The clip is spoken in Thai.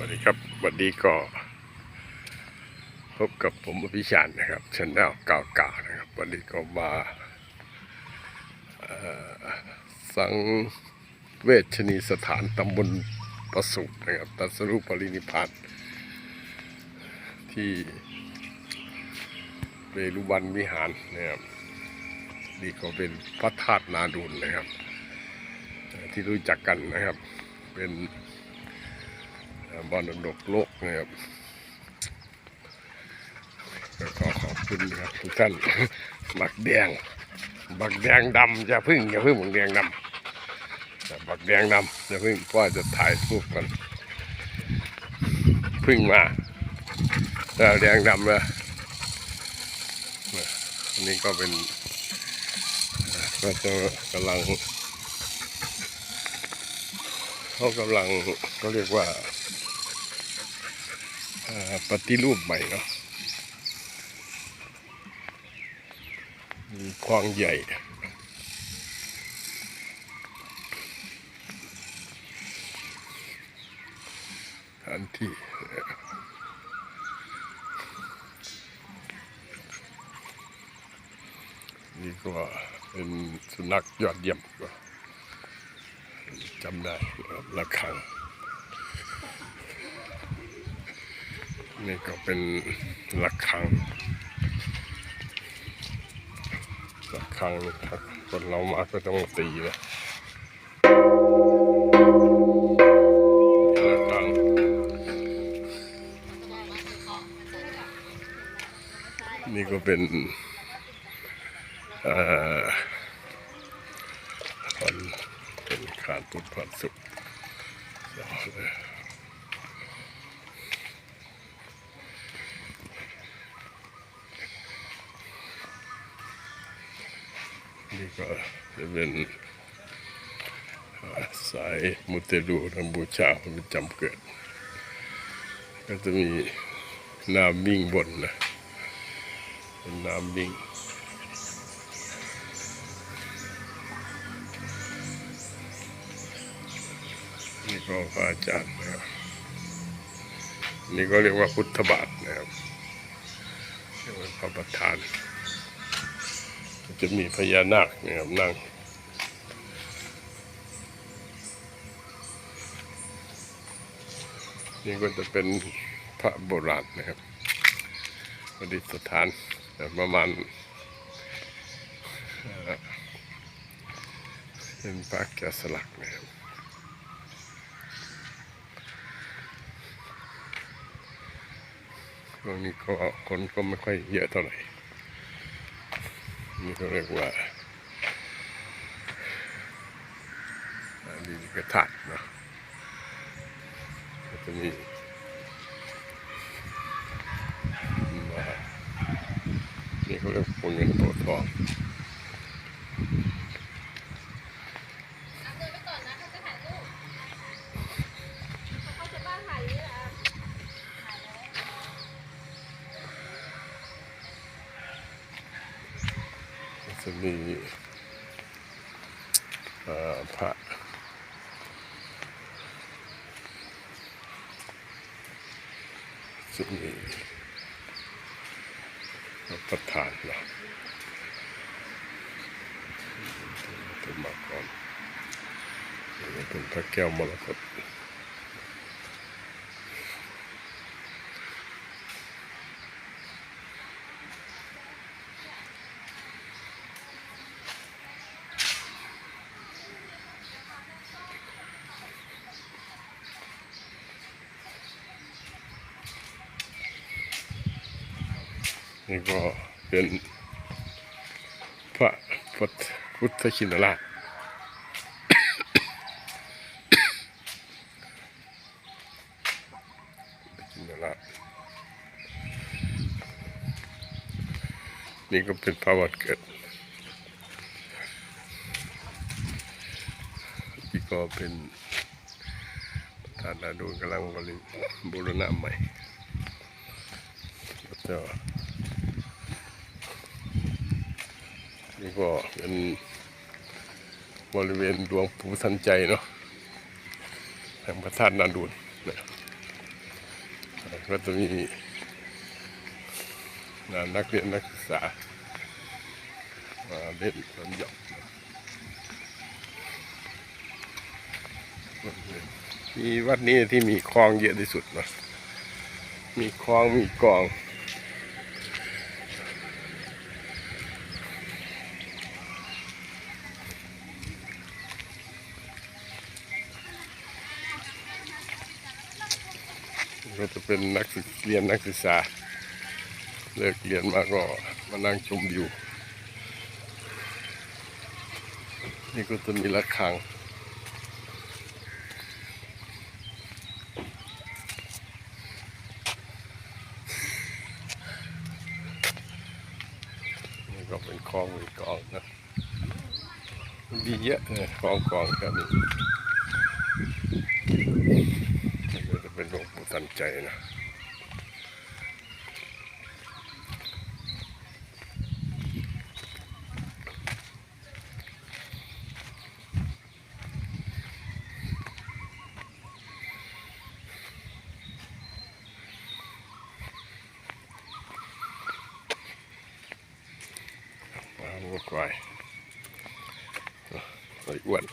วัสดีครับ วันนี้ก็ พบกับผมอภิชาญนะครับชแนลเก่าๆนะครับ วันนี้ก็มาสังเวชนีสถานตำบลประสูตินะครับตัสรุปรินิพพานที่เวรุวันวิหารนะครับนี่ก็เป็นพระธาตุนาดุลนะครับ ที่รู้จักกันนะครับเป็น บอลดกโลกนะครับก็ขอขอบคุณนะครับทุกท่านบักแดง บักแดงดำจะพึ่งอย่าพึ่งบักแดงดำบักแดงดำจะพึ่งก็จะถ่ายรูปกันพึ่งมาแล้วแดงดำเลยอันนี้ก็เป็นก็จะกำลังเขากำลังก็เรียกว่า ปฏิรูปใหม่เนาะมีคลองใหญ่สถานที่นี่ก็เป็นสุนัขยอดเยี่ยมจำได้นะครับระฆัง นี่ก็เป็นระฆังระฆังนะครับคนเรามาก็ต้องตีนะระฆังนี่ก็เป็นอ่อคนเป็นขาดพุทธพันสุข นี่ก็จะเป็นสายมุเตลูนำบูชาพระประจำเกิด ก็จะมีน้ำวิ่งบนนะเป็นน้ำวิ่งนี่ก็พระอาจารย์นะครับนี่ก็เรียกว่าพุทธบาทนะครับเรียกว่าพระประธาน จะมีพญานาคนะครับนั่งนี่ก็จะเป็นพระโบราณนะครับประดิษฐานประมาณเป็นพระแกะสลักนะครับช่วงนี้ก็คนก็ไม่ค่อยเยอะเท่าไหร่ นี่เขาเรียกว่าอันนี้กระถาดนะก็จะมีนี่เขาเรียกพวกเงินตัวทอง เอาเดินไปก่อนนะเขาจะถ่ายรูปเขาจะบ้านถ่ายอย่างนี้เหรอถ่ายแล้ว ก็จะ มีพระจะมีประธานนะถึงมาก่อนเป็นพระแก้วมรกต นี่ก็เป็นพระพุทธพุทธชินราชชินราชนี่ก็เป็นพระวัดเกิดนี่ก็เป็นประธานาดูกำลังบริบูรณะใหม่แล้ว นี่ก็เป็นบริเวณดวงปู่ทันใจเนาะแห่งพระธาตุนาดูลนะก็จะมีนักเรียนนักศึกษามาเล่นสนหยอมมีวัดนี้ที่มีคลองเยอะที่สุดนะมีคลองมีกอง ก็จะเป็นนักศึกเรียนนักศึกษา เลิกเรียนมาก็มานั่งชมวิว นี่ก็จะมีระฆังนี่ก็เป็นคลองมีกลองนะมีเยอะเลยคลองกองแค่นี้ นี่ก็จะ เป็นหลวงปู่ตันใจนะมาวัวควายไอ้อ้วน